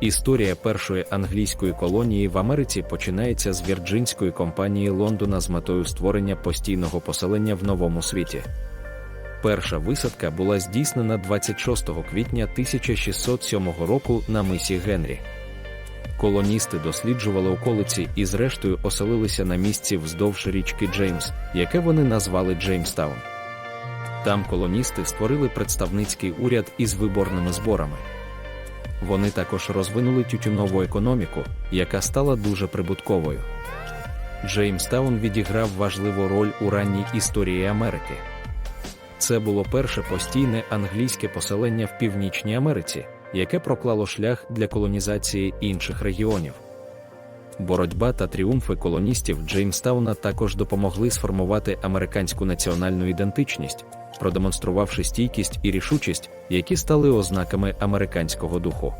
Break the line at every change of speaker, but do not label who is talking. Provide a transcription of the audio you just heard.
Історія першої англійської колонії в Америці починається з вірджинської компанії Лондона з метою створення постійного поселення в новому світі. Перша висадка була здійснена 26 квітня 1607 року на мисі Генрі. Колоністи досліджували околиці і, зрештою, оселилися на місці вздовж річки Джеймс, яке вони назвали Джеймстаун. Там колоністи створили представницький уряд із виборними зборами. Вони також розвинули тютюнову економіку, яка стала дуже прибутковою. Джеймстаун відіграв важливу роль у ранній історії Америки. Це було перше постійне англійське поселення в Північній Америці, яке проклало шлях для колонізації інших регіонів. Боротьба та тріумфи колоністів Джеймстауна також допомогли сформувати американську національну ідентичність, продемонструвавши стійкість і рішучість, які стали ознаками американського духу.